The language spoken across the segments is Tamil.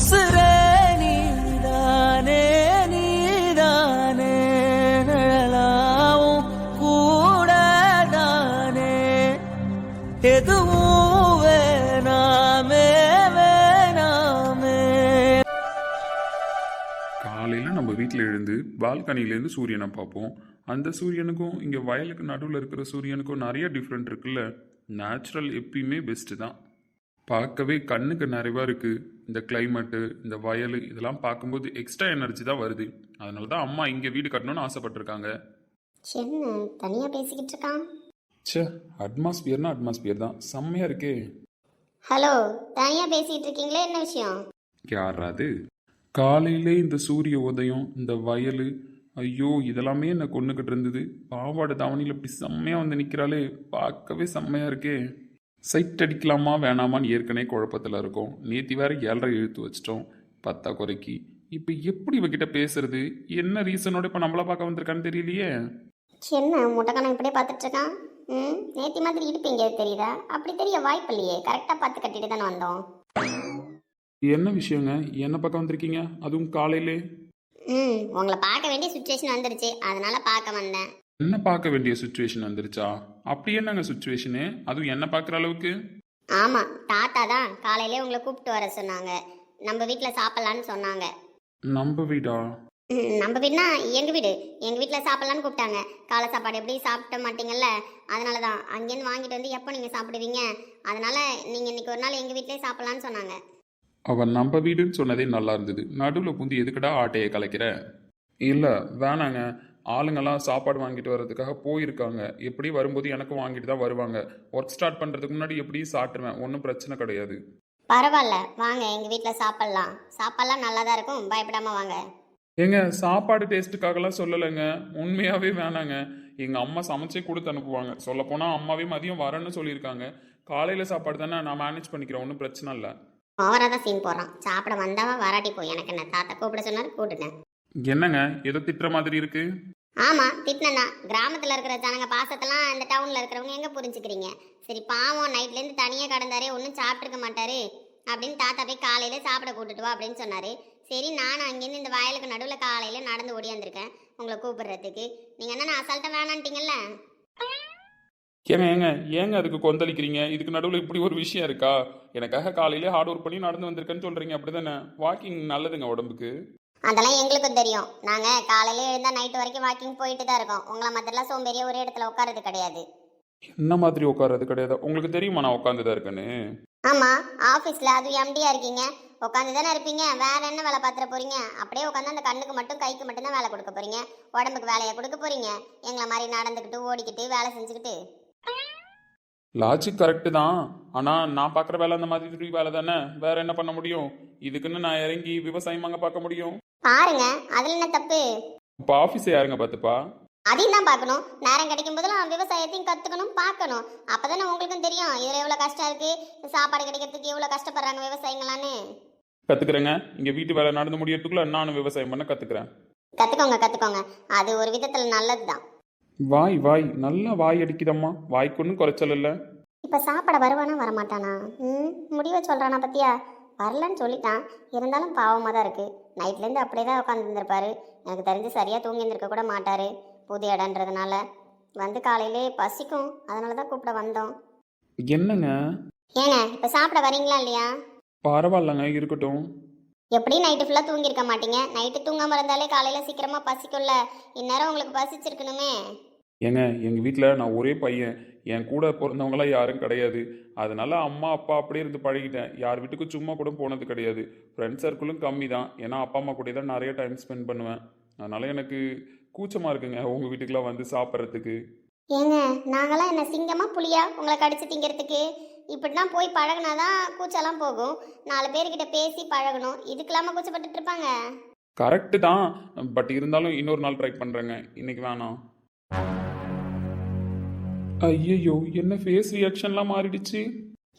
உசுரே நீதானே நீதானே நிழலாவும் கூடதானே எதுவும் வேணாமே வேணாமே காலையில் நம்ம வீட்டில் எழுந்து பால்கனிலேருந்து சூரியனை பார்ப்போம். அந்த சூரியனுக்கும் இங்கே வயலுக்கு நடுவில் இருக்கிற சூரியனுக்கும் நிறைய டிஃப்ரெண்ட் இருக்குல்ல. நேச்சுரல் எப்பயுமே பெஸ்ட்டு தான். பார்க்கவே கண்ணுக்கு நிறைவாக இருக்குது இந்த climate இந்த வயல் இதெல்லாம் பார்க்கும்போது எக்ஸ்ட்ரா எனர்ஜி தான் வருது. அதனால தான் அம்மா இங்கே வீடு கட்டணும்னு ஆசைப்பட்டிருக்காங்க. என்ன தனியா பேசிக்கிட்டு இருக்கான். ச்சே அட்மாஸ்பியர்னா அட்மாஸ்பியர் தான். செம்மையாக இருக்கே. ஹலோ தனியா பேசிட்டு இருக்கீங்களே? என்ன விஷயம்? யாராது காலையிலே இந்த சூரிய உதயம் இந்த வயல் ஐயோ இதெல்லாமே என்னை கொண்டுகிட்டு இருந்தது. பாவாடை தாவணியில் இப்படி செம்மையாக வந்து நிற்கிறாளே பார்க்கவே செம்மையாக இருக்கே. சைட் அடிக்கலாமா வேணாமான்னு ஏற்கனவே குழப்பத்தில் இருக்கோம். நேத்தி வேற ஏழரை இழுத்து வச்சிட்டோம். பத்தா குறைக்கி. இப்போ எப்படி இவகிட்ட பேசுறது? என்ன ரீசனோட இப்போ நம்மள பார்க்க வந்திருக்கான்னு தெரியலையே. என்ன முட்டைக்கணம் இப்படியே பார்த்துட்டு இருக்கான் ம் நேத்தி மாதிரி இடுப்பு எங்கேயாவது தெரியுதா? அப்படி தெரிய வாய்ப்பு இல்லையே. கரெக்டாக பார்த்து கட்டிட்டு தானே வந்தோம். என்ன விஷயங்க? என்ன பக்கம் வந்திருக்கீங்க? அதுவும் காலையிலே? ம் உங்களை பார்க்க வேண்டிய சுச்சுவேஷன் வந்துருச்சு. அதனால பார்க்க வந்தேன். என்ன பார்க்க வேண்டிய சுச்சுவேஷன் வந்துருச்சா? அப்படி என்னங்க சுச்சுவேஷனு அதுவும் என்ன பார்க்குற அளவுக்கு? ஆமாம் தாத்தா தான் காலையிலே உங்களை கூப்பிட்டு வர சொன்னாங்க. நம்ம வீட்டில் சாப்பிட்லான்னு சொன்னாங்க. நம்ம வீடா? நம்ம வீடுனா எங்கள் வீடு? எங்கள் வீட்டில் சாப்பிட்லான்னு கூப்பிட்டாங்க. காலை சாப்பாடு எப்படி சாப்பிட மாட்டீங்கல்ல? அதனால தான் அங்கேருந்து வாங்கிட்டு வந்து எப்போ நீங்கள் சாப்பிடுவீங்க? அதனால நீங்கள் இன்னைக்கு ஒரு நாள் எங்கள் வீட்டிலே சாப்பிட்லான்னு சொன்னாங்க. அவன் நம்ம வீடுன்னு சொன்னதே நல்லா இருந்தது. நடுவில் புந்தி எதுக்குடா ஆட்டையை கலைக்கிற? இல்லை வேணாங்க. ஆளுங்கெல்லாம் சாப்பாடு வாங்கிட்டு வர்றதுக்காக போயிருக்காங்க. எப்படி வரும்போது எனக்கும் வாங்கிட்டு தான் வருவாங்க. ஒர்க் ஸ்டார்ட் பண்ணுறதுக்கு முன்னாடி எப்படியும் சாப்பிட்ருவேன் ஒன்றும் பிரச்சனை கிடையாது. பரவாயில்ல. வாங்க எங்கள் வீட்டில் சாப்பிட்லாம். சாப்பாடுலாம் நல்லா தான் இருக்கும். பயப்படாமல் வாங்க. ஏங்க சாப்பாடு டேஸ்ட்டுக்காகலாம் சொல்லலைங்க. உண்மையாகவே வேணாங்க. எங்கள் அம்மா சமைச்சே கொடுத்து அனுப்புவாங்க. சொல்லப்போனால் அம்மாவே மதியம் வரேன்னு சொல்லியிருக்காங்க. காலையில் சாப்பாடு தானே நான் மேனேஜ் பண்ணிக்கிறேன். ஒன்றும் பிரச்சனை இல்லை. ஓவராக தான் சீன் போடுறான். சாப்பிட வந்தாவா வராட்டி போய் எனக்கு என்ன தாத்தா கூப்பிட சொன்னார் கூப்பிட்டுட்டேன் என்னங்க ஏதோ திட்டுற மாதிரி இருக்கு? ஆமாம் திட்டினா கிராமத்தில் இருக்கிற ஜனங்க பாசத்தெல்லாம் இந்த டவுனில் இருக்கிறவங்க எங்கே புரிஞ்சுக்கிறீங்க? சரி பாவம் நைட்லேருந்து தனியாக கடந்தாரே ஒன்றும் சாப்பிட்ருக்க மாட்டாரு. அப்படின்னு தாத்தா போய் காலையில் சாப்பிட கூட்டிட்டு வா அப்படின்னு சொன்னார். சரி நான் அங்கேருந்து இந்த வயலுக்கு நடுவில் காலையில் நடந்து ஓடியாந்துருக்கேன் உங்களை கூப்பிடுறதுக்கு. நீங்கள் என்ன நான் அசால்ட்டாக வேணான்ட்டீங்கல்ல? ஏங்க ஏங்க ஏங்க அதுக்கு கொந்தளிக்கிறீங்க? இதுக்கு நடுவில் இப்படி ஒரு விஷயம் இருக்கா? எனக்காக காலையிலே ஹார்ட் ஒர்க் பண்ணி நடந்து வந்திருக்கேன்னு சொல்றீங்க அப்படிதானே? வாக்கிங் நல்லதுங்க உடம்புக்கு. அதெல்லாம் எங்களுக்கும் தெரியும். நாங்கள் காலையில் எழுந்தால் நைட்டு வரைக்கும் வாக்கிங் போயிட்டு தான் இருக்கோம். உங்களை மற்றெல்லாம் சோம்பேறியா ஒரே இடத்துல உட்காரது கிடையாது. என்ன மாதிரி உட்கார்றது கிடையாது? உங்களுக்கு தெரியுமா நான் உட்காந்துதான் இருக்கேன்னு? ஆமாம் ஆஃபீஸில் அதுவும் எம்டியாக இருக்கீங்க. உட்காந்து தானே இருப்பீங்க. வேற என்ன வேலை பார்த்துட போறீங்க? அப்படியே உட்காந்து அந்த கண்ணுக்கு மட்டும் கைக்கு மட்டும் தான் வேலை கொடுக்க போறீங்க. உடம்புக்கு வேலையை கொடுக்க போறீங்க. எங்களை மாதிரி நடந்துக்கிட்டு ஓடிக்கிட்டு வேலை செஞ்சுக்கிட்டு. லாஜிக் கரெக்டு தான். ஆனால் நான் பார்க்குற வேலை அந்த மாதிரி வேலை தானே? வேற என்ன பண்ண முடியும்? இதுக்குன்னு நான் இறங்கி விவசாயம் அங்கே பார்க்க முடியும்? பாருங்க அதில் என்ன தப்பு? இப்போ ஆஃபீஸை யாருங்க பார்த்துப்பா? அதையும் தான் பார்க்கணும். நேரம் கிடைக்கும் போதெல்லாம் விவசாயத்தையும் கற்றுக்கணும் பார்க்கணும். அப்போ தானே உங்களுக்கும் தெரியும் இதில் எவ்வளோ கஷ்டம் இருக்குது சாப்பாடு கிடைக்கிறதுக்கு எவ்வளோ கஷ்டப்படுறாங்க விவசாயிங்களான்னு. கற்றுக்குறேங்க இங்கே வீட்டு வேலை நடந்து முடியறதுக்குள்ள நானும் விவசாயம் பண்ண கற்றுக்குறேன் கற்றுக்கோங்க கற்றுக்கோங்க அது ஒரு விதத்தில் நல்லது தான் வாய் வாய். நல்லா வாய் அடிக்குதம்மா. வாய்க்கு ஒன்றும் குறைச்சல் இல்லை. இப்போ சாப்பிட வருவானா வரமாட்டானா? ம்? முடிவை சொல்கிறானா பத்தியா? வரலன்னு சொல்லிட்டான். இருந்தாலும் பாவமாக தான் இருக்குது நைட்லேருந்து அப்படியே தான் உட்காந்துருந்துருப்பாரு எனக்கு தெரிஞ்சு சரியாக தூங்கி இருந்திருக்க கூட மாட்டார். புது இடன்றதுனால வந்து காலையிலே பசிக்கும். அதனால தான் கூப்பிட வந்தோம். என்னங்க? ஏங்க இப்போ சாப்பிட வரீங்களா இல்லையா? பரவாயில்லங்க இருக்கட்டும். எப்படி நைட்டு ஃபுல்லாக தூங்கியிருக்க மாட்டீங்க? நைட்டு தூங்காமல் இருந்தாலே காலையில் சீக்கிரமாக பசிக்கும்ல. இந்நேரம் உங்களுக்கு பசிச்சிருக்கணுமே. ஏங்க எங்கள் வீட்டில் நான் ஒரே பையன். என் கூட பிறந்தவங்களாம் யாரும் கிடையாது. அதனால அம்மா அப்பா அப்படியே இருந்து பழகிட்டேன். யார் வீட்டுக்கும் சும்மா கூட போனது கிடையாது. ஃப்ரெண்ட் சர்க்கிளும் கம்மி தான் ஏன்னா அப்பா அம்மா கூட தான் நிறைய டைம் ஸ்பெண்ட் பண்ணுவேன். அதனால எனக்கு கூச்சமாக இருக்குங்க உங்கள் வீட்டுக்கெலாம் வந்து சாப்பிட்றதுக்கு. ஏங்க நாங்களாம் என்ன சிங்கமா புலியா? உங்களை கடிச்சு திங்கிறதுக்கு? இப்படிலாம் போய் பழகுனாதான் கூச்செல்லாம் போகும். நாலு பேர்கிட்ட பேசி பழகணும். இதுக்கெல்லாம கூச்சப்பட்டுட்டு இருப்பாங்க. கரெக்டு தான். பட் இருந்தாலும் இன்னொரு நாள் ட்ரை பண்ணுறேங்க இன்னைக்கு வேணாம். ஐயையோ என்ன ஃபேஸ் ரியாக்ஷன்லாம் மாறிடுச்சு?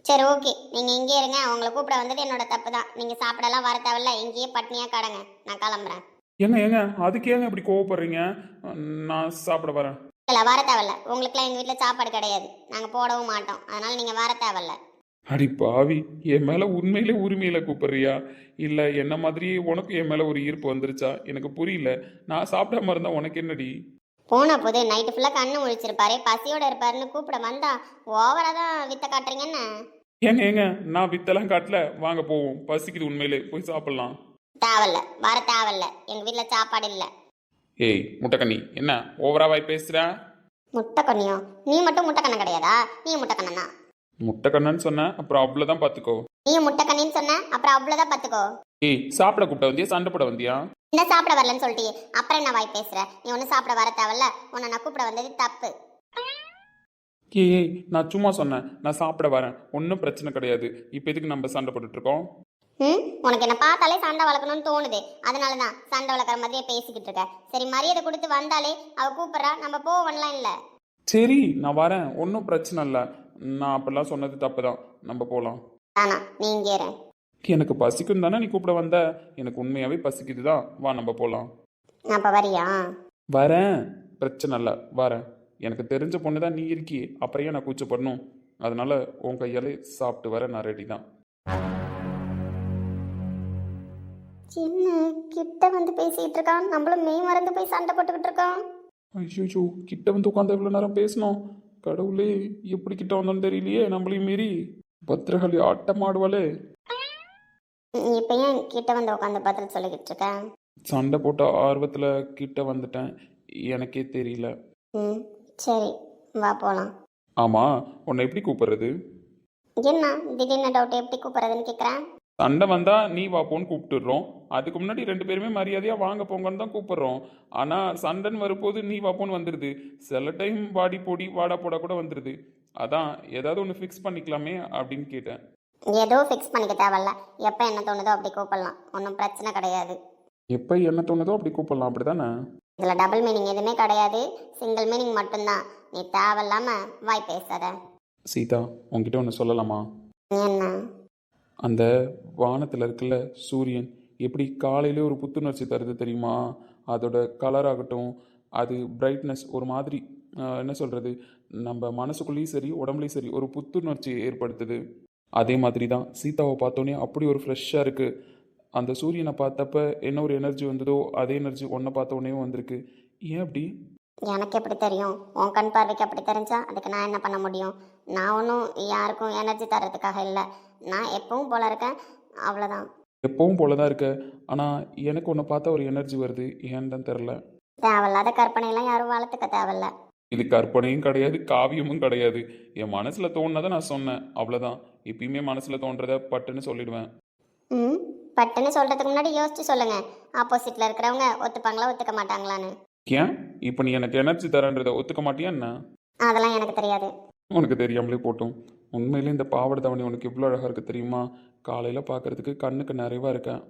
சரி ஓகே நீங்க இங்கே இருங்க. உங்களை கூப்பிட வந்தது என்னோட தப்பு தான் நீங்க சாப்பிடலாம் வர தேவையில்ல. இங்கேயே பட்னியா கடங்க. நான் கிளம்புறேன். ஏங்க ஏங்க அதுக்கு ஏங்க இப்படி கோவப்படுறீங்க? நான் சாப்பிட வரேன். இல்லை வர தேவையில்ல. உங்களுக்குலாம் எங்கள் வீட்டில் சாப்பாடு கிடையாது. நாங்கள் போடவும் மாட்டோம். அதனால நீங்கள் வர தேவையில்ல. அடி பாவி என் மேல உண்மையிலே உரிமையில கூப்பிடுறியா? இல்ல என்ன மாதிரியே உனக்கு என் மேல ஒரு ஈர்ப்பு வந்துருச்சா? எனக்கு புரியல. நான் சாப்பிடாம இருந்தா உனக்கு என்னடி? போன போது நைட்டு ஃபுல்லாக கண்ணு முழிச்சிருப்பாரு பசியோட இருப்பாருன்னு கூப்பிட வந்தா ஓவரா தான் வித்த காட்டுறீங்க என்ன? ஏங்க ஏங்க நான் வித்தெல்லாம் காட்டல. வாங்க போவோம். பசிக்குது உண்மையிலே. போய் சாப்பிடலாம். தேவையில்ல. வர தேவையில்ல. எங்க வீட்ல சாப்பாடு இல்ல. ஏய் முட்டைக்கண்ணி என்ன? ஓவராவாய் பேசுற? முட்டை கண்ணியோ நீ மட்டும் முட்டை கண்ணன் கிடையாதா? நீ முட்டை கண்ணனா முட்டைக்கண்ணன்னு சொன்னேன் அப்புறம் அவ்வளோதான் பார்த்துக்கோ நீ முட்டை கண்ணின்னு சொன்ன அப்புறம் அவ்வளோதான் பார்த்துக்கோ ஏய் சாப்பிட கூப்பிட்ட வந்தியா? சண்டை போட வந்தியா? என்ன சாப்பிட வரலன்னு சொல்லிட்டு அப்புறம் என்ன வாய் பேசுற? நீ ஒன்றும் சாப்பிட வர தேவையில்ல. உன்னை நான் கூப்பிட வந்தது தப்பு. ஏய் நான் சும்மா சொன்னேன். நான் சாப்பிட வரேன். ஒன்றும் பிரச்சனை கிடையாது. இப்போ எதுக்கு நம்ம சண்டை போட்டுட்டு இருக்கோம்? ம்? உனக்கு என்ன பார்த்தாலே சண்டை வளர்க்கணும்னு தோணுது. அதனால தான் சண்டை வளர்க்குற மாதிரியே பேசிக்கிட்டு இருக்க. சரி மரியாதை கொடுத்து வந்தாலே அவ கூப்பிட்றா. நம்ம போவன்லாம் இல்லை சரி நான் வரேன். ஒன்றும் பிரச்சனை இல்லை. நான் அப்படிலாம் சொன்னது தப்பு தான் நம்ம போகலாம் ஆனா நீ இங்கே இரு. எனக்கு பசிக்கும் தானே நீ கூப்பிட வந்த? எனக்கு உண்மையாகவே பசிக்குது தான் வா நம்ம போகலாம் அப்போ வரியா? வரேன். பிரச்சனை இல்லை. வரேன். எனக்கு தெரிஞ்ச பொண்ணு தான் நீ இருக்கியே. அப்புறம் நான் கூச்சப்படணும்? அதனால உன் கையாலே சாப்பிட்டு வர நான் ரெடி தான். என்ன கிட்ட வந்து பேசிட்டு இருக்கான். நம்மளும் மெய் மறந்து போய் சண்டை போட்டுக்கிட்டு இருக்கோம். ஐயோ கிட்ட வந்து உட்காந்து எவ்வளோ நேரம் பேசணும். கடவுளே எப்படி கிட்ட வந்தோன்னு தெரியலையே? நம்மளையும் மீறி. பத்திரகாளி ஆட்டம் ஆடுவாளே இப்போ ஏன் கிட்ட வந்து உட்காந்து பதில் சொல்லிக்கிட்டு இருக்க சண்டை போட்ட ஆர்வத்தில் கிட்ட வந்துட்டேன். எனக்கே தெரியல. ம் சரி வா போகலாம் ஆமாம் உன்னை எப்படி கூப்பிடுறது? என்ன திடீர்னு டவுட் எப்படி கூப்பிட்றதுன்னு கேட்குறேன் சண்டை வந்தா நீ வாப்போன்னு கூப்பிட்டுடுறோம். அதுக்கு முன்னாடி ரெண்டு பேருமே மரியாதையா வாங்க போங்கன்னு தான் கூப்பிடுறோம். ஆனா சண்டைன்னு வரும்போது நீ வாப்போன்னு வந்துடுது சில டைம் வாடி போடி வாடா போடா கூட வந்துடுது அதான் ஏதாவது ஒன்று ஃபிக்ஸ் பண்ணிக்கலாமே அப்படின்னு கேட்டேன். ஏதோ ஃபிக்ஸ் பண்ணிக்க தேவையில்ல. எப்போ என்ன தோணுதோ அப்படி கூப்பிடலாம். ஒன்றும் பிரச்சனை கிடையாது. எப்போ என்ன தோணுதோ அப்படி கூப்பிடலாம். அப்படிதானே இதில் டபுள் மீனிங் எதுவுமே கிடையாது. சிங்கிள் மீனிங் மட்டும்தான். நீ தேவையில்லாம வாய் பேசாத. சீதா உன்கிட்ட ஒன்று சொல்லலாமா? என்ன? அந்த வானத்தில் இருக்குல்ல சூரியன் எப்படி காலையிலே ஒரு புத்துணர்ச்சி தருது தெரியுமா? அதோட கலர் ஆகட்டும் அது பிரைட்னஸ் ஒரு மாதிரி என்ன சொல்கிறது நம்ம மனசுக்குள்ளேயும் சரி உடம்புலையும் சரி ஒரு புத்துணர்ச்சி ஏற்படுத்துது. அதே மாதிரி தான் சீதாவை பார்த்தோன்னே அப்படி ஒரு ஃப்ரெஷ்ஷாக இருக்குது அந்த சூரியனை பார்த்தப்ப என்ன ஒரு எனர்ஜி வந்ததோ அதே எனர்ஜி ஒன்றை பார்த்த உடனே வந்திருக்கு. ஏன் அப்படி? எனக்கு எப்படி தெரியும்? உன் கண் பார்வைக்கு அப்படி தெரிஞ்சா அதுக்கு நான் என்ன பண்ண முடியும்? நான் ஒன்றும் யாருக்கும் எனர்ஜி தர்றதுக்காக இல்லை. நான் எப்பவும் போல இருக்கேன். அவ்வளோதான் எப்பவும் போல தான் இருக்க. ஆனால் எனக்கு ஒன்று பார்த்தா ஒரு எனர்ஜி வருது. ஏன்னு தான் தெரில தேவையில்லாத கற்பனையெல்லாம் யாரும் வளர்த்துக்க தேவையில்ல. இது கற்பனையும் கிடையாது காவியமும் கிடையாது. என் மனசில் தோணுனதை நான் சொன்னேன். அவ்வளோதான் எப்பயுமே மனசில் தோன்றதை பட்டுன்னு சொல்லிடுவேன். ம் பட்டுன்னு சொல்கிறதுக்கு முன்னாடி யோசிச்சு சொல்லுங்க. ஆப்போசிட்டில் இருக்கிறவங்க ஒத்துப்பாங்களா ஒத்துக்க மாட்டாங்களான்னு. ஏன்? இப்போ நீ எனக்கு எனர்ஜி தரன்றதை ஒத்துக்க மாட்டியா என்ன? அதெல்லாம் எனக்கு தெரியாது. உனக்கு தெரியாமலே போட்டும். உண்மையிலே இந்த பாவாடை தவணி உனக்கு எவ்வளோ அழகாக இருக்குது தெரியுமா? காலையில் பார்க்கறதுக்கு கண்ணுக்கு நிறைவாக இருக்கேன்.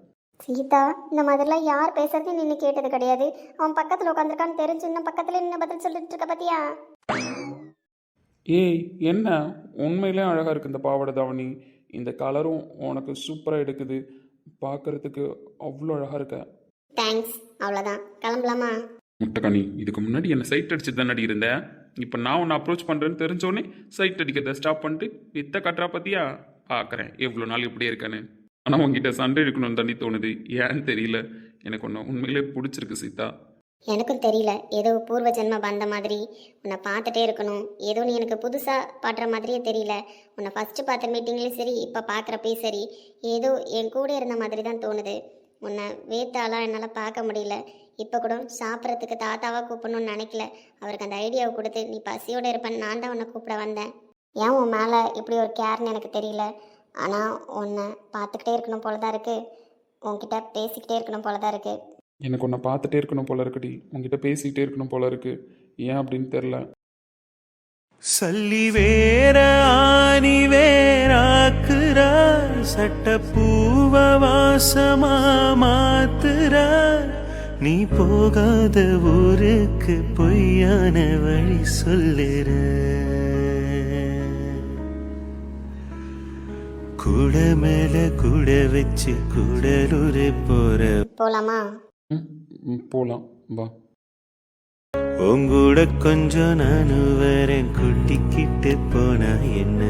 சீதா இந்த மாதிரிலாம் யார் பேசுறது நின்று கேட்டது கிடையாது. அவன் பக்கத்தில் உட்காந்துருக்கான்னு தெரிஞ்சு இன்னும் பக்கத்தில் நின்று பதில் சொல்லிட்டு இருக்க பத்தியா? ஏய் என்ன? உண்மையிலே அழகாக இருக்குது இந்த பாவாடை தாவணி. இந்த கலரும் உனக்கு சூப்பராக எடுக்குது. பார்க்கறதுக்கு அவ்வளோ அழகாக இருக்க. தேங்க்ஸ் அவ்வளோதான் கிளம்பலாமா? முட்டைக்கணி இதுக்கு முன்னாடி என்ன சைட் அடிச்சு தானடி இருந்தேன் இப்போ நான் உன்னை அப்ரோச் பண்ணுறேன்னு தெரிஞ்சோடனே சைட் அடிக்கிறத ஸ்டாப் பண்ணிட்டு வித்த கட்டுறா பத்தியா? பார்க்குறேன் எவ்வளோ நாள் இப்படி இருக்கேன்னு. ஆனால் உங்ககிட்ட சண்டை எடுக்கணும்னு தாண்டி தோணுது. ஏன்னு தெரியல. எனக்கு ஒன்று உண்மையிலே பிடிச்சிருக்கு சீதா. எனக்கும் தெரியல. ஏதோ பூர்வ ஜென்ம பந்த மாதிரி உன்னை பார்த்துட்டே இருக்கணும். ஏதோ நீ எனக்கு புதுசாக பாடுற மாதிரியே தெரியல. உன்னை ஃபஸ்ட்டு பார்த்த மீட்டிங்லேயும் சரி இப்போ பார்க்குறப்பையும் சரி ஏதோ என் கூட இருந்த மாதிரி தான் தோணுது. உன்னை வேத்தாலாம் என்னால் பார்க்க முடியல. இப்போ கூட சாப்பிட்றதுக்கு தாத்தாவாக கூப்பிடணும்னு நினைக்கல. அவருக்கு அந்த ஐடியாவை கொடுத்து நீ பசியோடு இருப்பேன்னு நான் தான் உன்னை கூப்பிட வந்தேன். ஏன் உன் மேலே இப்படி ஒரு கேர்னு எனக்கு தெரியல. ஆனால் உன்னை பார்த்துக்கிட்டே இருக்கணும் போல தான் இருக்குது உன்கிட்ட பேசிக்கிட்டே இருக்கணும் போல தான் இருக்குது எனக்கு உன்னை பார்த்துட்டே இருக்கணும் போல இருக்குடி. உங்ககிட்ட பேசிக்கிட்டே இருக்கணும் போல இருக்கு. ஏன் அப்படின்னு தெரில சல்லி வேற ஆணி வேறாக்குறா சட்டப்பூவ வாசமா மாத்துறா நீ போகாத ஊருக்கு பொய்யான வழி சொல்லுற. குட மேல குட வச்சு குடலுரை போற. போலாமா? போலாம். வா. உங்கூட கொஞ்சம் நானு வரேன். குட்டிக்கிட்டு போனா என்ன?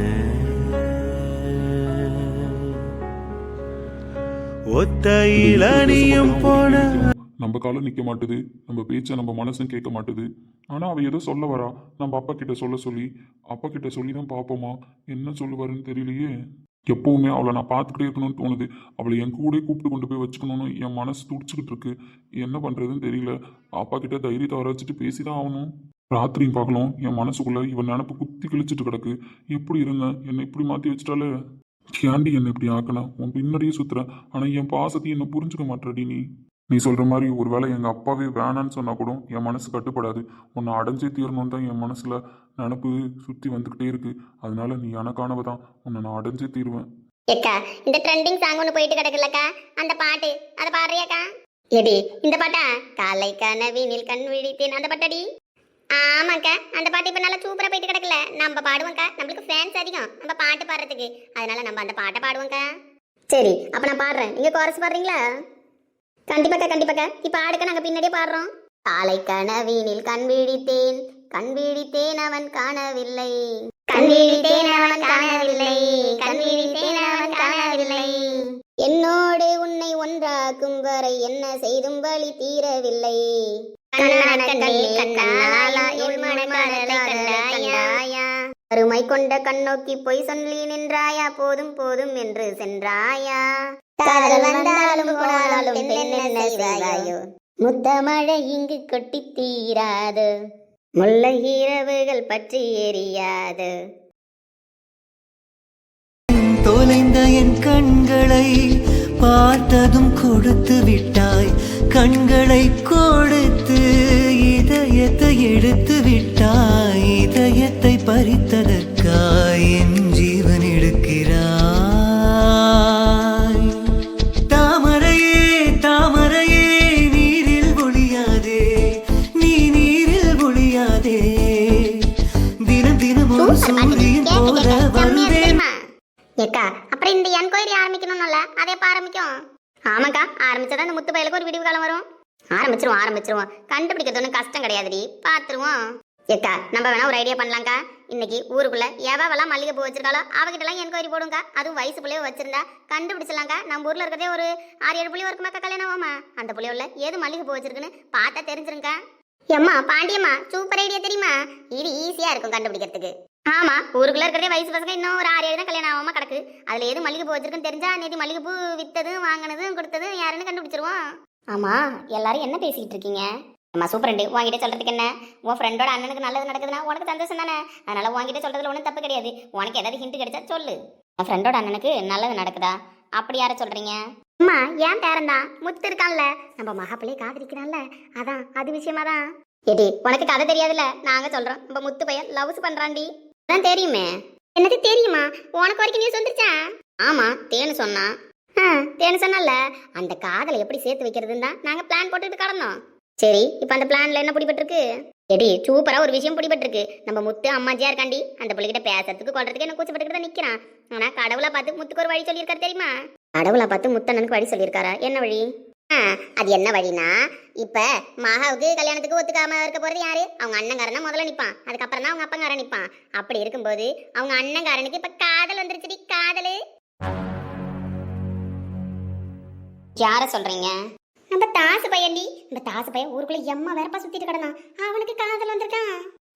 ஒத்தையில் அணியும் போன நம்ம காலம் நிற்க மாட்டுது. நம்ம பேச்சை நம்ம மனசும் கேட்க மாட்டுது. ஆனால் அவள் ஏதோ சொல்ல வரா. நம்ம அப்பா கிட்ட சொல்ல சொல்லி அப்பா கிட்ட சொல்லி தான் பார்ப்போமா? என்ன சொல்லுவாருன்னு தெரியலையே. எப்பவுமே அவளை நான் பார்த்துக்கிட்டே இருக்கணும்னு தோணுது. அவளை என் கூட கூப்பிட்டு கொண்டு போய் வச்சுக்கணும்னு என் மனசு துடிச்சுக்கிட்டு இருக்கு. என்ன பண்ணுறதுன்னு தெரியல. அப்பா கிட்ட தைரியத்தை வர வச்சுட்டு பேசிதான் ஆகணும். ராத்திரியும் பார்க்கலாம் என் மனசுக்குள்ள இவன் நினப்பு குத்தி கிழிச்சிட்டு கிடக்கு. எப்படி இருந்தேன் என்னை இப்படி மாற்றி வச்சுட்டாலே ஏண்டி என்னை இப்படி ஆக்கின? உன் பின்னாடியே சுத்துற. ஆனால் என் பாசத்தையும் என்னை புரிஞ்சுக்க மாட்டேடி நீ. நீ சொல்ற மாதிரி ஒருவேளை எங்கள் அப்பாவே வேணான்னு சொன்னா கூட என் மனசு கட்டுப்படாது. உன்னை அடைஞ்சே தீரணும்னு தான் என் மனசுல நினப்பு சுற்றி வந்துக்கிட்டே இருக்கு. அதனால நீ எனக்கானவ தான். உன்னை நான் அடைஞ்சே தீருவேன். ஏக்கா இந்த ட்ரெண்டிங் சாங் ஒன்று போயிட்டு கிடக்குல்லக்கா. அந்த பாட்டு அதை பாடுறியாக்கா? எடி இந்த பாட்டா? காலை கனவினில் கண் விழித்தேன். அந்த பாட்டடி? ஆமாக்கா அந்த பாட்டு இப்போ நல்லா சூப்பராக போயிட்டு கிடக்கல. நம்ம பாடுவோம்க்கா. நம்மளுக்கு ஃபேன்ஸ் அதிகம். நம்ம பாட்டு பாடுறதுக்கு. அதனால நம்ம அந்த பாட்டை பாடுவோம்க்கா. சரி அப்போ நான் பாடுறேன். நீங்கள் குறைச்சி பாடுறீங்களா? கண்டிப்பாக்கா கண்டிப்பாக்கா. இப்போ ஆடுக்க நாங்கள் பின்னாடியே பாடுறோம். காலை கனவினில் கண் விழித்தேன். கண் விழித்தேன் அவன் காணவில்லை. கண் விழித்தேன் அவன் காணவில்லை. கண் விழித்தேன் அவன் காணவில்லை. என்னோடு உன்னை ஒன்றாக்கும் வரை என்ன செய்தும் வழி தீரவில்லை. அருமை கொண்ட கண்ணோக்கி பொய் சொல்லி நின்றாயா? போதும் போதும் என்று சென்றாயா? காதல் வந்தாலும் போனாலும் பெண்ணென்ன செய்வாயோ? முத்தமழை இங்கு கொட்டி தீராது. முல்லை இரவுகள் பற்றி எரியாது. தொலைந்த என் கண்களை பார்த்ததும் கொடுத்து விட்டாய். கண்களை கொடுத்து இதயத்தை எடுத்து விட்டாய். இதயத்தை பறித்ததற்காய். என் ஆரம்பிச்சதான் இந்த முத்து பயலுக்கு ஒரு விடிவு காலம் வரும். ஆரம்பிச்சிருவோம் ஆரம்பிச்சிருவோம். கண்டுபிடிக்கிறது ஒன்றும் கஷ்டம் கிடையாதுடி. பார்த்துருவோம் ஏக்கா நம்ம வேணா ஒரு ஐடியா பண்ணலாங்க்கா இன்னைக்கு ஊருக்குள்ள எவாவெல்லாம் மல்லிகை பூ வச்சிருக்காளோ அவகிட்டலாம் என்கொயரி போடுங்க அதுவும் வயசு பிள்ளையோ வச்சிருந்தா கண்டுபிடிச்சலாங்க நம்ம ஊர்ல இருக்கிறதே ஒரு ஆறு ஏழு புள்ளி இருக்குமாக்கா கல்யாணம் ஆமா அந்த புள்ளையோட ஏது மல்லிகை பூ வச்சிருக்குன்னு பார்த்தா தெரிஞ்சிருங்க எம்மா பாண்டியம்மா சூப்பர் ஐடியா தெரியுமா? இது ஈஸியா இருக்கும் கண்டுபிடிக்கிறதுக்கு. ஆமா ஊருக்குள்ள இருக்கிறதே வயசு பசங்க இன்னும் ஒரு ஆறு ஏழு தான் கல்யாணம் ஆகாம கிடக்கு. அதுல எது மல்லிகை பூ வச்சிருக்குன்னு தெரிஞ்சா நேதி மல்லிகைப்பூ வித்ததும் வாங்கினதும் கொடுத்ததும் யாருன்னு கண்டுபிடிச்சிருவோம். ஆமா எல்லாரும் என்ன பேசிக்கிட்டு இருக்கீங்க? அம்மா சூப்பரண்டு உங்ககிட்ட சொல்றதுக்கு என்ன? உன் ஃப்ரெண்டோட அண்ணனுக்கு நல்லது நடக்குதுன்னா உனக்கு சந்தோஷம் தானே? அதனால உங்ககிட்ட சொல்றதுல ஒன்றும் தப்பு கிடையாது. உனக்கு ஏதாவது ஹிண்ட் கிடைச்சா சொல்லு. என் ஃப்ரெண்டோட அண்ணனுக்கு நல்லது நடக்குதா? அப்படி யார சொல்றீங்க? அம்மா ஏன் பேரன் தான் முத்து இருக்கான்ல. நம்ம மகாப்பிள்ளையை காதலிக்கிறான்ல. அதான் அது விஷயமா தான் எடி உனக்கு கதை தெரியாதுல்ல? நாங்க சொல்றோம். நம்ம முத்து பையன் லவ்ஸ் பண்றான்டி. அதான் தெரியுமே. என்னது தெரியுமா? உனக்கு வரைக்கும் நியூஸ் வந்துருச்சா? ஆமா தேனு சொன்னா. தேனு சொன்னால அந்த காதலை எப்படி சேர்த்து வைக்கிறதுன்னு தான் நாங்க பிளான் போட்டுட்டு கடந்தோம். சரி இப்போ அந்த பிளான்ல என்ன பிடிபட்டிருக்கு? எடி சூப்பரா ஒரு விஷயம் பிடிபட்டிருக்கு. நம்ம முத்து அம்மாஜியா இருக்காண்டி அந்த பிள்ளைகிட்ட பேசுறதுக்கு கொள்றதுக்கு என்ன கூச்சப்பட்டுக்கிட்டு தான் நிக்கிறான். ஆனா கடவுளை பார்த்து முத்துக்கு ஒரு வழி சொல்லியிருக்காரு தெரியுமா? கடவுளை பார்த்து முத்தண்ணனுக்கு வழி சொல்லியிருக்காரா? என்ன வழி? அது என்ன வழினா இப்ப மகாவுக்கு கல்யாணத்துக்கு ஒத்துக்காம இருக்க போறது யாரு? அவங்க அண்ணங்காரனா முதல்ல நிப்பான். அதுக்கப்புறம் தான் அவங்க அப்பங்காரன் நிப்பான். அப்படி இருக்கும்போது அவங்க அண்ணங்காரனுக்கு இப்ப காதல் வந்துருச்சுடி காதலு. யார சொல்றீங்க? நம்ம தாசு பையன்டி. நம்ம தாசு பையன் ஊருக்குள்ள எம்மா வேறப்பா சுத்திட்டு கிடந்தான். அவனுக்கு காதல் வந்திருக்கான்.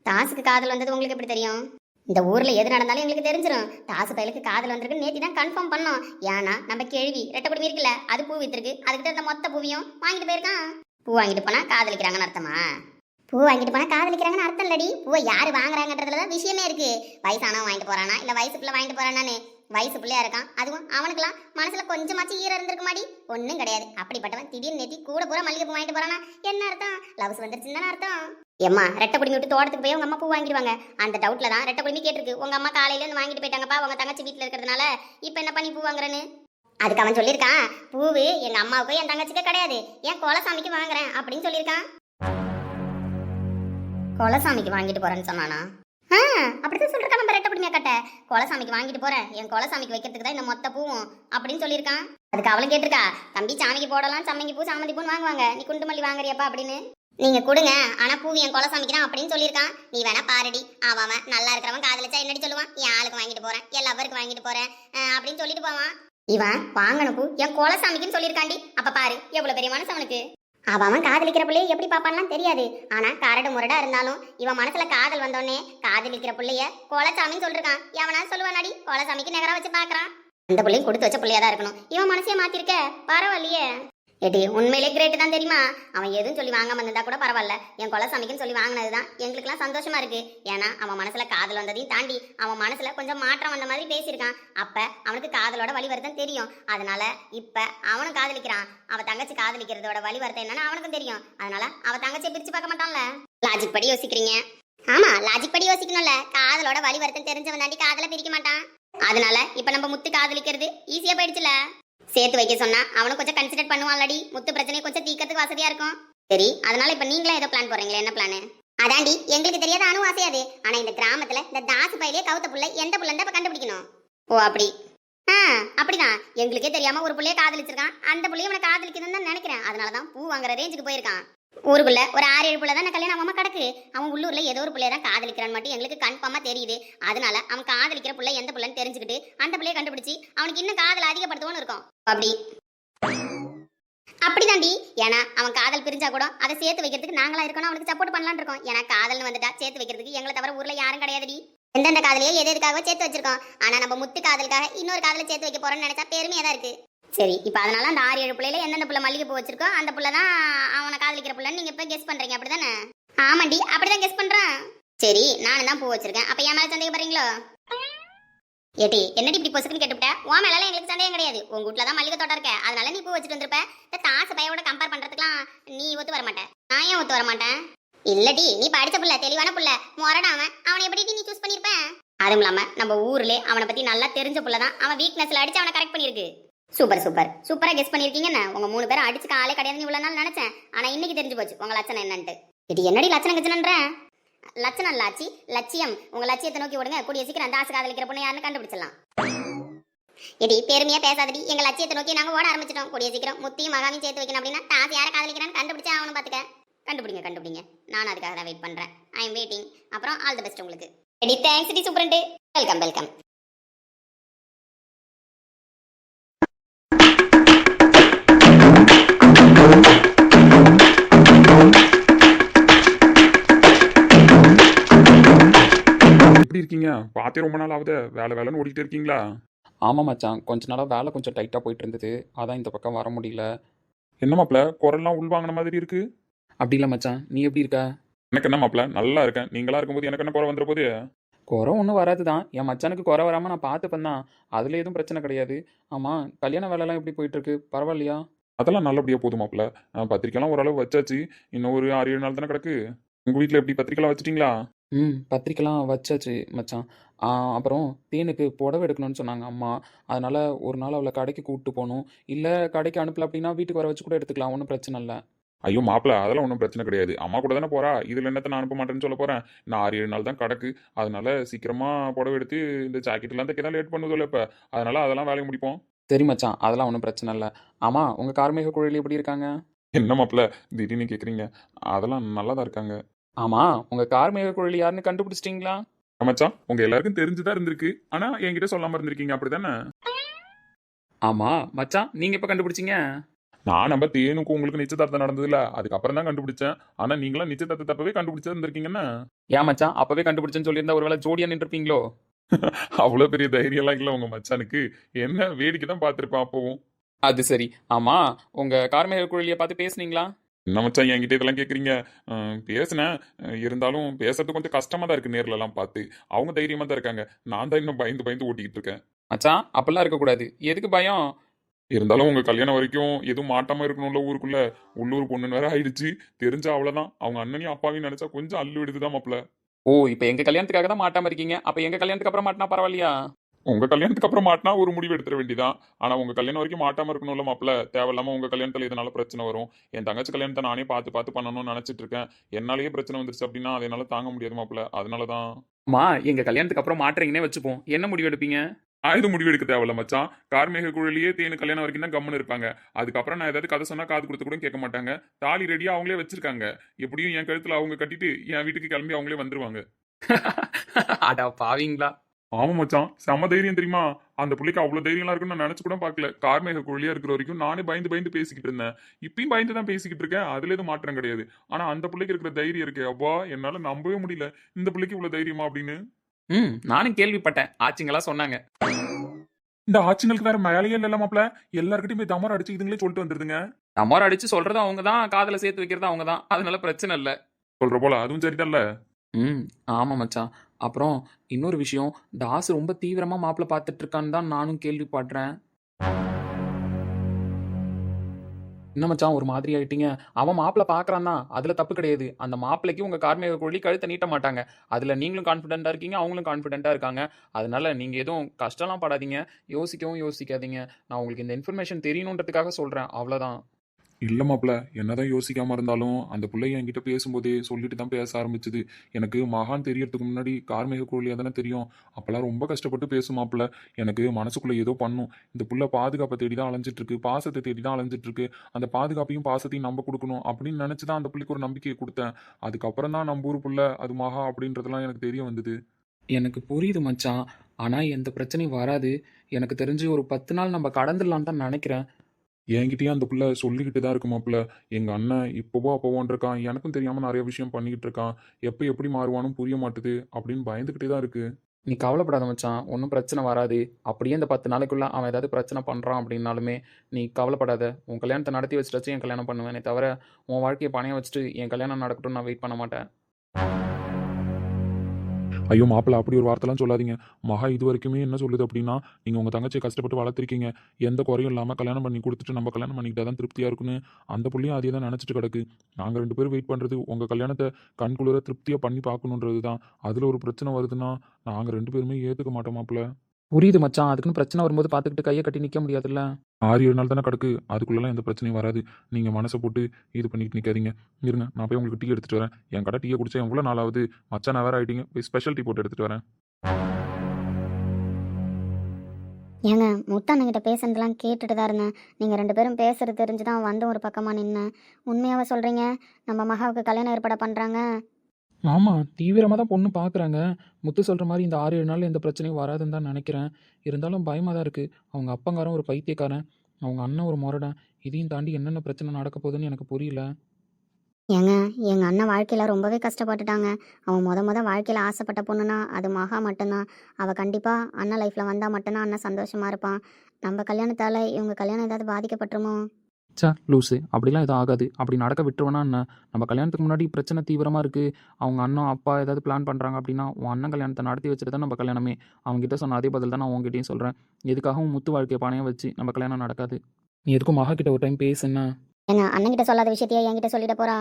தாசுக்கு காதல் வந்தது உங்களுக்கு எப்படி தெரியும்? இந்த ஊரில் எது நடந்தாலும் எங்களுக்கு தெரிஞ்சிடும் தாசு பயலுக்கு காதல் வந்திருக்கு நேத்தி தான் கன்ஃபார்ம் பண்ணோம். ஏன்னா நம்ம கேள்வி ரெட்டை இருக்குல்ல அது பூ வித்துருக்கு. அதுக்கிட்ட இருந்த மொத்த பூவையும் வாங்கிட்டு போயிருக்கான். பூ வாங்கிட்டு போனால் காதலிக்கிறாங்கன்னு அர்த்தமா? பூ வாங்கிட்டு போனா காதலிக்கிறாங்கன்னு அர்த்தம் இல்லடி பூவை யாரு வாங்குறாங்கன்றதுல தான் விஷயமே இருக்கு. வயசானவன் வாங்கிட்டு போறானா? இல்லை வயசு பிள்ளை வாங்கிட்டு போறானான்னு வயசு பிள்ளையா இருக்கான். அதுவும் அவனுக்குலாம் மனசுல கொஞ்சமாச்சும் ஈரம் இருந்திருக்க மாடி ஒன்றும் கிடையாது. அப்படிப்பட்டவன் திடீர்னு நேத்தி கூட பூரா மல்லிகை பூ வாங்கிட்டு போகிறானா என்ன அர்த்தம்? லவ்ஸ் வந்துருச்சுன்னு தானே அர்த்தம்? எம்மா ரெட்டை குடுமி விட்டு தோட்டத்துக்கு போய் உங்க அம்மா பூ வாங்கிடுவாங்க. அந்த டவுட்ல தான் ரெட்டை குடுமி கேட்டிருக்கு. உங்க அம்மா காலையில இருந்து வாங்கிட்டு போயிட்டாங்கப்பா. உங்க தங்கச்சி வீட்டுல இருக்கிறதுனால இப்போ என்ன பண்ணி பூ வாங்குறேன்னு? அதுக்கு அவன் சொல்லியிருக்கான். பூவு எங்க அம்மாவுக்கு என் தங்கச்சிக்கு கிடையாது. என் கோலசாமிக்கு வாங்குறேன் அப்படின்னு சொல்லியிருக்கான். கொலசாமிக்கு வாங்கிட்டு போறேன்னு சொன்னானா? ஆ அப்படிதான் சொல்றான் நம்ம ரெட்ட கட்ட கொலசாமிக்கு வாங்கிட்டு போறேன். என் கொலசாமிக்கு வைக்கிறதுக்கு தான் இந்த மொத்த பூவும் அப்படின்னு சொல்லியிருக்கான். அதுக்கு அவளும் கேட்டிருக்கா தம்பி சாமிக்கு போடலாம். சம்மங்கி பூ சாமந்தி பூன்னு வாங்குவாங்க. நீ குண்டு மல்லி வாங்குறியப்பா அப்படின்னு. நீங்க கொடுங்க. ஆனா பூவி என் குலசாமிக்கு தான் அப்படின்னு சொல்லியிருக்கான். நீ வேணா பாருடி. அவன் நல்லா இருக்கிறவன் காதலிச்சா என்னடி சொல்லுவான்? என் ஆளுக்கு வாங்கிட்டு போறேன் என் லவ்வருக்கு வாங்கிட்டு போறேன் அப்படின்னு சொல்லிட்டு போவான். இவன் வாங்கணும் பூ என் கொலசாமிக்குன்னு சொல்லியிருக்காண்டி அப்ப பாரு எவ்வளவு பெரிய மனசு அவனுக்கு. அவன் காதலிக்கிற பிள்ளைய எப்படி பாப்பான்லாம் தெரியாது. ஆனா கரடு முரடா இருந்தாலும் இவன் மனசுல காதல் வந்தோடனே காதலிக்கிற பிள்ளைய கோலசாமின்னு சொல்லிருக்கான். எவனா சொல்லுவானாடி? கோலசாமிக்கு நகரா வச்சு பாக்குறான் அந்த பிள்ளையும் கொடுத்து வச்ச பிள்ளையா தான் இருக்கணும். இவன் மனசே மாத்திருக்க? பரவாயில்லையே. எடி உண்மையிலே கிரேட் தான் தெரியுமா? அவன் எதுவும் சொல்லி வாங்காம இருந்தா கூட பரவாயில்ல. என் கொலசாமிக்குன்னு சொல்லி வாங்கினது தான் எங்களுக்குலாம் சந்தோஷமா இருக்கு. ஏன்னா அவன் மனசுல காதல் வந்ததையும் தாண்டி அவன் மனசுல கொஞ்சம் மாற்றம் வந்த மாதிரி பேசியிருக்கான். அப்ப அவனுக்கு காதலோட வழி வருத்தம் தெரியும். அதனால இப்ப அவனும் காதலிக்கிறான். அவன் தங்கச்சி காதலிக்கிறதோட வழி வருத்தம் என்னன்னு அவனுக்கும் தெரியும். அதனால அவ தங்கச்சியை பிரிச்சு பார்க்க மாட்டான்ல. லாஜிக் படி யோசிக்கிறீங்க? ஆமா லாஜிக் படி யோசிக்கணும்ல. காதலோட வழி வருத்தம் தெரிஞ்சவன் தாண்டி காதல பிரிக்க மாட்டான். அதனால இப்ப நம்ம முத்து காதலிக்கிறது ஈஸியா போயிடுச்சுல. சேர்த்து வைக்க சொன்னா அவனும் கொஞ்சம் கன்சிடர் பண்ணுவான்லடி. முத்து பிரச்சனை கொஞ்சம் தீக்கிறதுக்கு வசதியா இருக்கும். சரி அதனால இப்ப நீங்களே ஏதோ பிளான் போறீங்களே என்ன பிளான் அதாண்டி எங்களுக்கு தெரியாத அணு ஆசையாது ஆனா இந்த கிராமத்துல இந்த தாசு பயிலே கவுத்த புள்ள எந்த புள்ளன்னு இப்ப கண்டுபிடிக்கணும். ஓ அப்படி. ஆ அப்படிதான். எங்களுக்கே தெரியாம ஒரு புள்ளைய காதலிச்சிருக்கான். அந்த புள்ளைய அவனை காதலிக்கணும்னு தான் நினைக்கிறேன். அதனாலதான் பூ வாங்குற ரேஞ்சுக்கு போயிருக்கான். ஊருக்குள்ள ஒரு ஆறு ஏழு பிள்ளை தான் கல்யாணம் ஆகாம கிடக்கு. அவன் உள்ளூர்ல ஏதோ ஒரு பிள்ளைய தான் காதலிக்கிறான்னு மட்டும் எங்களுக்கு கன்ஃபார்மா தெரியுது. அதனால அவன் காதலிக்கிற பிள்ளை எந்த பிள்ளைன்னு தெரிஞ்சுக்கிட்டு அந்த பிள்ளைய கண்டுபிடிச்சு அவனுக்கு இன்னும் காதல் அதிகப்படுத்துவோன்னு இருக்கும். அப்படி. அப்படிதாண்டி ஏன்னா அவன் காதல் பிரிஞ்சா கூட அதை சேர்த்து வைக்கிறதுக்கு நாங்களா இருக்கணும். அவனுக்கு சப்போர்ட் பண்ணலாம்னு இருக்கோம். ஏன்னா காதல்னு வந்துட்டா சேர்த்து வைக்கிறதுக்கு எங்களை தவிர ஊர்ல யாரும் கிடையாதுடி. எந்தெந்த காதலையோ எது எதுக்காக சேர்த்து வச்சிருக்கோம். ஆனா நம்ம முத்து காதலுக்காக இன்னொரு காதலை சேர்த்து வைக்க போறோம்னு நினைச்சா பெருமையா தான் இருக்கு. சரி இப்போ அதனால அந்த ஆறு ஏழு பிள்ளையில எந்தெந்த புள்ள மல்லிகை பூ வச்சிருக்கோ அந்த புள்ள தான் அவனை காதலிக்கிற பிள்ளைன்னு நீங்க இப்ப கெஸ் பண்றீங்க அப்படிதானே? ஆமாண்டி அப்படிதான் கெஸ் பண்றேன். சரி நானும் தான் பூ வச்சிருக்கேன். அப்ப என் மேல சந்தேகப்படுறீங்களோ ஏட்டி என்னடி இப்படி பொசுக்குன்னு கேட்டுவிட்ட உன் மேலே எங்களுக்கு சந்தேகம் கிடையாது. உங்க வீட்டில் தான் மல்லிகை தோட்டம் இருக்க அதனால நீ பூ வச்சுட்டு வந்திருப்ப. இந்த தாசு பையோட கம்பேர் பண்றதுக்குலாம் நீ ஒத்து வர மாட்டேன் நான் ஏன் ஒத்து வர மாட்டேன்? இல்லடி நீ படித்த புள்ள தெளிவான புள்ள முரடாம அவன் அவனை எப்படி நீ சூஸ் பண்ணிருப்ப? அதுவும் இல்லாமல் நம்ம ஊர்ல அவனை பத்தி நல்லா தெரிஞ்ச புள்ள தான். அவன் வீக்னஸில் அடிச்சு அவனை கரெக்ட் பண்ணிருக்கு சூப்பர் சூப்பர். சூப்பரா கெஸ் பண்ணிருக்கீங்கன்னு உங்க மூணு பேரும் அடிச்சு காலே கிடையாது இவ்வளவு நாள் நினைச்சேன். ஆனா இன்னைக்கு தெரிஞ்சு போச்சு. உங்க லட்சணம் என்னன்ட்டு. இது என்னடி லட்சணம் கச்சனன்ற லட்சணம் லாச்சி லட்சியம். உங்க லட்சியத்தை நோக்கி விடுங்க கூடிய சீக்கிரம் அந்த ஆசை காதலிக்கிற பொண்ணு யாருன்னு கண்டுபிடிச்சிடலாம். இடி பெருமையா பேசாதடி. எங்க லட்சியத்தை நோக்கி நாங்க ஓட ஆரம்பிச்சிட்டோம். கூடிய சீக்கிரம் முத்தியும் மகாவையும் சேர்த்து வைக்கணும் அப்படின்னா தாசு யாரை காதலிக்கிறான்னு கண்டுபிடிச்சா அவனு பாத்துக்க. கண்டுபிடிங்க கண்டுபிடிங்க. நான் அதுக்காக தான் வெயிட் பண்றேன். ஐ எம் வெயிட்டிங் அப்புறம் ஆல் தி பெஸ்ட் உங்களுக்கு. எடி தேங்க்ஸ் டி சூப்பரண்ட் வெல்கம் வெல்கம் எப்படி இருக்கீங்க? பார்த்தே ரொம்ப நாள் ஆகுது. வேலை வேலைன்னு ஓடிக்கிட்டே இருக்கீங்களா? ஆமாம் மச்சான். கொஞ்ச நாளாக வேலை கொஞ்சம் டைட்டாக போயிட்டு இருந்தது. அதான் இந்த பக்கம் வர முடியல. என்ன மாப்பிள? குரல்லாம் உள்வாங்கின மாதிரி இருக்கு. அப்படி இல்லை மச்சான். நீ எப்படி இருக்க? எனக்கு என்ன மாப்பிள? நல்லா இருக்கேன். நீங்களா இருக்கும்போது எனக்கு என்ன குறை வந்துற போது? குறை ஒன்றும் வராது தான் என் மச்சானுக்கு குறை வராமல் நான் பார்த்துப்பேன் தான். அதில் எதுவும் பிரச்சனை கிடையாது. ஆமாம் கல்யாண வேலைலாம் எப்படி போயிட்டு இருக்கு? பரவாயில்லையா? அதெல்லாம் நல்லபடியா போதும் மாப்பிள அஹ் பத்திரிக்கைலாம் ஓரளவு வச்சாச்சு. இன்னும் ஒரு ஆறு ஏழு நாள் தானே கிடக்கு? உங்க வீட்டில் எப்படி பத்திரிக்கைலாம் வச்சிட்டீங்களா? ம் பத்திரிக்கைலாம் வச்சாச்சு மச்சான். அப்புறம் தேனுக்கு புடவை எடுக்கணும்னு சொன்னாங்க அம்மா. அதனால் ஒரு நாள் அவளை கடைக்கு கூப்பிட்டு போகணும். இல்லை கடைக்கு அனுப்பல அப்படின்னா வீட்டுக்கு வர வச்சு கூட எடுத்துக்கலாம். ஒன்றும் பிரச்சனை இல்லை. ஐயோ மாப்பிள அதெல்லாம் ஒன்றும் பிரச்சனை கிடையாது. அம்மா கூட தானே போறா. இதுல என்னத்த நான் அனுப்ப மாட்டேன்னு சொல்ல போறேன். நான் ஆறு ஏழு நாள் தான் கிடக்கு. அதனால சீக்கிரமா புடவை எடுத்து இந்த ஜாக்கெட்லாம் தைக்க தான் லேட் பண்ணுவதில்ல இப்போ. அதனால அதெல்லாம் வேலையை முடிப்போம். சரி மச்சான் அதெல்லாம் ஒன்றும் பிரச்சனை இல்லை. ஆமாம் உங்கள் கார்மேக குழலி எப்படி இருக்காங்க? என்ன மாப்பிள திடீர்னு கேட்குறீங்க அதெல்லாம் நல்லா தான் இருக்காங்க. ஆமாம் உங்கள் கார்மேக குழலி யாருன்னு கண்டுபிடிச்சிட்டிங்களா? மச்சான் உங்க எல்லாருக்கும் தெரிஞ்சுதான் இருந்திருக்கு. ஆனா என்கிட்ட சொல்லாம இருந்திருக்கீங்க அப்படிதானே? ஆமாம் மச்சான் நீங்கள் எப்போ கண்டுபிடிச்சிங்க? நான் நம்ம தேனுக்கு உங்களுக்கு நிச்சயதார்த்தம் நடந்ததுல அதுக்கப்புறம் தான் கண்டுபிடிச்சேன். ஆனா நீங்களாம் நிச்சயதார்த்தத்தை தப்பவே கண்டுபிடிச்சா இருந்திருக்கீங்கன்னா ஏன் மச்சான் அப்பவே கண்டுபிடிச்சேன்னு சொல்லியிருந்தா ஒருவேளை ஜோடியா நின்றுப்பீங்களோ அவ்வளவு பெரிய தைரியம்லாம் இல்லை உங்க மச்சானுக்கு. என்ன? வேடிக்கை தான் பார்த்துருப்பேன் அப்பவும் அது சரி. ஆமா உங்க கார்மேக குழலியை பார்த்து பேசுனீங்களா? என்ன மச்சான் என்கிட்ட இதெல்லாம் கேட்குறீங்க பேசினேன். இருந்தாலும் பேசுறது கொஞ்சம் கஷ்டமா தான் இருக்கு நேர்ல எல்லாம் பார்த்து. அவங்க தைரியமா தான் இருக்காங்க. நான் தான் இன்னும் பயந்து பயந்து ஓட்டிக்கிட்டு இருக்கேன். மச்சான் அப்பெல்லாம் இருக்கக்கூடாது எதுக்கு பயம்? இருந்தாலும் உங்க கல்யாணம் வரைக்கும் எதுவும் மாட்டாம இருக்கணும்ல ஊருக்குள்ள. உள்ளூர் பொண்ணுன்னு வேற ஆயிடுச்சு. தெரிஞ்சா அவ்வளவுதான். அவங்க அண்ணனையும் அப்பாவையும் நினைச்சா கொஞ்சம் அள்ளு விடுதுதான் மாப்ள ஓ இப்போ எங்க கல்யாணத்துக்காக தான் மாட்டாம இருக்கீங்க? அப்ப எங்க கல்யாணத்துக்கு அப்புறம் மாட்டினா பரவாயில்லையா? உங்க கல்யாணத்துக்கு அப்புறம் மாட்டினா ஒரு முடிவு எடுத்துட வேண்டியதான் ஆனா உங்க கல்யாணம் வரைக்கும் மாட்டாம இருக்கணும்ல மாப்ள தேவையில்லாம உங்க கல்யாணத்துல இதனால பிரச்சனை வரும். என் தங்கச்சி கல்யாணத்தை நானே பார்த்து பார்த்து பண்ணணும்னு நினைச்சிட்டு இருக்கேன். என்னாலேயே பிரச்சனை வந்துருச்சு அப்படின்னா அதை என்னால தாங்க முடியாது மாப்ள அதனாலதான். அம்மா எங்க கல்யாணத்துக்கு அப்புறம் மாட்டுறீங்கன்னே வச்சுப்போம். என்ன முடிவு எடுப்பீங்க? ஆயுத முடிவு எடுக்க தேவையில்ல மச்சான். கார்மேக குழலியே தேனு கல்யாணம் வரைக்கும் தான் கம்முன்னு இருப்பாங்க. அதுக்கப்புறம் நான் ஏதாவது கதை சொன்னா காது கொடுத்து கூட கேட்க மாட்டாங்க. தாலி ரெடியா அவங்களே வச்சிருக்காங்க. எப்படியும் என் கழுத்துல அவங்க கட்டிட்டு என் வீட்டுக்கு கிளம்பி அவங்களே வந்துருவாங்க. அடா பாவீங்களா? ஆமா மச்சான். செம தைரியம் தெரியுமா? அந்த பிள்ளைக்கு அவ்வளவு தைரியம்லாம் இருக்குன்னு நான் நினைச்சு கூட பார்க்கல. கார்மேக கோழியா இருக்கிற வரைக்கும் நானே பயந்து பயந்து பேசிக்கிட்டு இருந்தேன். இப்பயும் பயந்து தான் பேசிக்கிட்டு இருக்கேன். அதுல எதுவும் மாற்றம் கிடையாது. ஆனா அந்த பிள்ளைக்கு இருக்கிற தைரியம் இருக்கு அப்பா என்னால நம்பவே முடியல. இந்த பிள்ளைக்கு இவ்வளவு தைரியமா அப்படின்னு? ம் நானும் கேள்விப்பட்டேன். ஆச்சுங்களா சொன்னாங்க. இந்த ஆட்சிங்களுக்கு வேற மேலேயே இல்ல மாப்ள எல்லாருக்கிட்டையும் போய் தமர் அடிச்சு இதுங்களே சொல்லிட்டு வந்துருதுங்க. நம்மார் அடிச்சு சொல்றது அவங்க தான் காதில் சேர்த்து வைக்கிறது அவங்க தான் அதனால பிரச்சனை இல்லை. சொல்ற போல அதுவும் சரிதான்ல ம் ஆமாம் மச்சான். அப்புறம் இன்னொரு விஷயம் தாஸ் ரொம்ப தீவிரமாக மாப்பிள்ளை பார்த்துட்டு இருக்கான்னு தான் நானும் கேள்விப்படுறேன். என்ன மச்சான் ஒரு மாதிரி ஆயிட்டீங்க? அவன் மாப்பிள்ளை பார்க்குறான் தான் அதில் தப்பு கிடையாது. அந்த மாப்பிள்ளைக்கு உங்கள் கார்மிக கோழி கழுத்தை நீட்ட மாட்டாங்க. அதில் நீங்களும் கான்ஃபிடென்ட்டாக இருக்கீங்க அவங்களும் கான்ஃபிடென்ட்டாக இருக்காங்க. அதனால நீங்கள் எதுவும் கஷ்டம்லாம் படாதீங்க. யோசிக்கவும் யோசிக்காதீங்க. நான் உங்களுக்கு இந்த இன்ஃபர்மேஷன் தெரியணுன்றதுக்காக சொல்கிறேன் அவ்வளோதான் இல்லை மாப்பிள்ள என்னதான் யோசிக்காமல் இருந்தாலும் அந்த பிள்ளை என்கிட்ட பேசும்போதே சொல்லிட்டு தான் பேச ஆரம்பிச்சது. எனக்கு மகான் தெரியறதுக்கு முன்னாடி கார்மேக கோழியாக தானே தெரியும். அப்போல்லாம் ரொம்ப கஷ்டப்பட்டு பேசும் மாப்பிள்ள எனக்கு மனசுக்குள்ளே ஏதோ பண்ணும். இந்த புள்ள பாதுகாப்பை தேடி தான் அலைஞ்சிட்ருக்கு. பாசத்தை தேடி தான் அலைஞ்சிட்ருக்கு. அந்த பாதுகாப்பையும் பாசத்தையும் நம்ப கொடுக்கணும் அப்படின்னு நினச்சி தான் அந்த பிள்ளைக்கு ஒரு நம்பிக்கையை கொடுத்தேன். அதுக்கப்புறம் தான் நம்ம ஊர் புள்ள அது மகா அப்படின்றதெல்லாம் எனக்கு தெரிய வந்தது. எனக்கு புரியுது மச்சான். ஆனால் எந்த பிரச்சனையும் வராது. எனக்கு தெரிஞ்சு ஒரு பத்து நாள் நம்ம கடந்துடலான்னு தான் நினைக்கிறேன். என்கிட்டயும் அந்த பிள்ளை சொல்லிக்கிட்டு தான் இருக்குமா மாப்ள எங்கள் அண்ணன் இப்போவோ அப்போவோன் இருக்கான் எனக்கும் தெரியாமல் நிறைய விஷயம் பண்ணிக்கிட்டு இருக்கான். எப்போ எப்படி மாறுவானும் புரிய மாட்டுது அப்படின்னு பயந்துக்கிட்டே தான் இருக்குது நீ கவலைப்படாத மச்சான். ஒன்றும் பிரச்சனை வராது. அப்படியே இந்த பத்து நாளைக்குள்ளே அவன் ஏதாவது பிரச்சனை பண்ணுறான் அப்படின்னாலுமே நீ கவலைப்படாத. உன் கல்யாணத்தை நடத்தி வச்சுட்டாச்சு என் கல்யாணம் பண்ணுவேனே தவிர உன் வாழ்க்கையை பணைய வச்சுட்டு என் கல்யாணம் நடக்கட்டும் நான் வெயிட் பண்ண மாட்டேன். ஐயோ மாப்பிள்ள அப்படி ஒரு வார்த்தைலாம் சொல்லாதீங்க. மகா இது வரைக்குமே என்ன சொல்லுது அப்படின்னா நீங்கள் உங்கள் தங்கச்சியை கஷ்டப்பட்டு வளர்த்துருக்கீங்க. எந்த குறையும் இல்லாமல் கல்யாணம் பண்ணி கொடுத்துட்டு நம்ம கல்யாணம் பண்ணிக்கிட்டா தான் திருப்தியாக இருக்குன்னு அந்த புள்ளையும் அதே தான் நினச்சிட்டு கிடக்கு. நாங்கள் ரெண்டு பேரும் வெயிட் பண்ணுறது உங்கள் கல்யாணத்தை கண்குளிர திருப்தியாக பண்ணி பார்க்கணுன்றது தான் அதில் ஒரு பிரச்சனை வருதுன்னா நாங்கள் ரெண்டு பேருமே ஏற்றுக்க மாட்டோம் மாப்பிள்ள. புரியுது மச்சான். அதுக்குன்னு பிரச்சனை வரும்போது பார்த்துக்கிட்டு கையை கட்டி நிற்க முடியாதுல்ல? ஆறு ஏழு நாள் தானே கிடக்கு. அதுக்குள்ளெல்லாம் எந்த பிரச்சனையும் வராது. நீங்கள் மனசை போட்டு இது பண்ணிட்டு நிற்காதீங்க இருங்க நான் போய் உங்களுக்கு டீ எடுத்துகிட்டு வரேன். என் கடை டீயை குடிச்சா எவ்வளோ நாளாவது மச்சான் வேற ஆகிட்டீங்க போய் ஸ்பெஷல் டீ போட்டு எடுத்துகிட்டு வரேன். ஏங்க முத்தானுங்கிட்ட பேசுனதெல்லாம் கேட்டுட்டு தான் இருந்தேன். நீங்கள் ரெண்டு பேரும் பேசுறது தெரிஞ்சு தான் வந்து ஒரு பக்கமாக நின்னேன். உண்மையாவே சொல்கிறீங்க நம்ம மகாவுக்கு கல்யாணம் ஏற்பாடு பண்ணுறாங்க ஆமாம் தீவிரமாக தான் பொண்ணு பார்க்குறாங்க முத்து சொல்கிற மாதிரி இந்த ஆறு ஏழு நாள் எந்த பிரச்சனையும் வராதுன்னு தான் நினைக்கிறேன். இருந்தாலும் பயமாக தான் இருக்குது அவங்க அப்பங்காரன் ஒரு பைத்தியக்காரன். அவங்க அண்ணன் ஒரு முரடன். இதையும் தாண்டி என்னென்ன பிரச்சனை நடக்க போகுதுன்னு எனக்கு புரியல. ஏங்க எங்கள் அண்ணன் வாழ்க்கையில் ரொம்பவே கஷ்டப்பட்டுட்டாங்க. அவன் முத முத வாழ்க்கையில் ஆசைப்பட்ட பொண்ணுனா அது மகா மட்டும்தான். அவள் கண்டிப்பாக அண்ணன் லைஃப்பில் வந்தால் மட்டும்தான் அண்ணன் சந்தோஷமாக இருப்பான். நம்ம கல்யாணத்தால் இவங்க கல்யாணம் ஏதாவது பாதிக்கப்பட்டுருமோ? சே லூஸு அப்படிலாம் எதுவும் ஆகாது. அப்படி நடக்க விட்டுருவேன்னா என்ன? நம்ம கல்யாணத்துக்கு முன்னாடி பிரச்சனை தீவிரமாக இருக்குது அவங்க அண்ணன் அப்பா ஏதாவது பிளான் பண்ணுறாங்க அப்படின்னா உன் அண்ணன் கல்யாணத்தை நடத்தி வச்சுட்டு தான் நம்ம கல்யாணமே. அவங்ககிட்ட சொன்ன அதே பதில் தான் நான் உங்ககிட்டயும் சொல்கிறேன் எதுக்காகவும் முத்து வாழ்க்கையை பணையம் வச்சு நம்ம கல்யாணம் நடக்காது. நீ எதுக்கும் மகா கிட்ட ஒரு டைம் பேசுன்னா? என்ன அண்ணன் கிட்ட சொல்லாத விஷயத்தையே என்கிட்ட சொல்லிட போறா?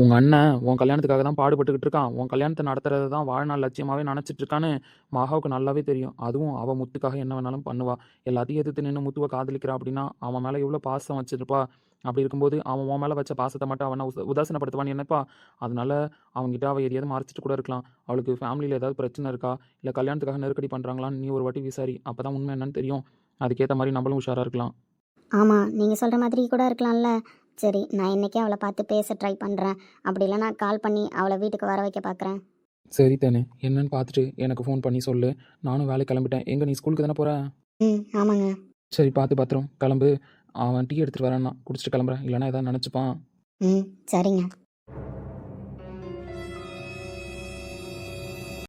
உங்கள் அண்ணன் உன் கல்யாணத்துக்காக தான் பாடுபட்டுக்கிட்டு இருக்கான். உன் கல்யாணத்தை நடத்துறது தான் வாழ்நாள் லட்சியமாகவே நினச்சிட்டு இருக்கான்னு மகாவுக்கு நல்லாவே தெரியும். அதுவும் அவள் முத்துக்காக என்ன வேணாலும் பண்ணுவா. எல்லாத்தையும் எதிர்த்து நின்று முத்துவை காதலிக்கிறா அப்படின்னா அவன் மேலே எவ்வளோ பாசம் வச்சிருப்பா? அப்படி இருக்கும்போது அவன் உன் மேலே வச்ச பாசத்தை மட்டும் அவனை உச உதாசனப்படுத்துவான்னு நினைப்பா? அதனால அவங்ககிட்ட அவள் எதையாவது மறைச்சிட்டு கூட இருக்கலாம். அவளுக்கு ஃபேமிலியில் ஏதாவது பிரச்சனை இருக்கா? இல்லை கல்யாணத்துக்காக நெருக்கடி பண்ணுறாங்களான்னு நீ ஒரு வாட்டி விசாரி. அப்போ தான் உண்மை என்னன்னு தெரியும். அதுக்கேற்ற மாதிரி நம்மளும் உஷாராக இருக்கலாம். ஆமாம் நீங்கள் சொல்கிற மாதிரி கூட இருக்கலாம்ல. சரி நான் இன்னைக்கே அவளை பார்த்து பேச ட்ரை பண்ணுறேன் அப்படி இல்லைன்னா கால் பண்ணி அவளை வீட்டுக்கு வர வைக்க பார்க்குறேன். சரி தானே என்னன்னு பார்த்துட்டு எனக்கு ஃபோன் பண்ணி சொல்லு. நானும் வேலைக்கு கிளம்பிட்டேன். எங்கே நீ ஸ்கூலுக்கு தானே போகிற ம் ஆமாங்க. சரி பார்த்து பத்திரம். கிளம்பு. அவன் டீ எடுத்துகிட்டு வரேன்னா குடிச்சிட்டு கிளம்புறேன். இல்லைன்னா ஏதாவது நினச்சிப்பான். ம் சரிங்க.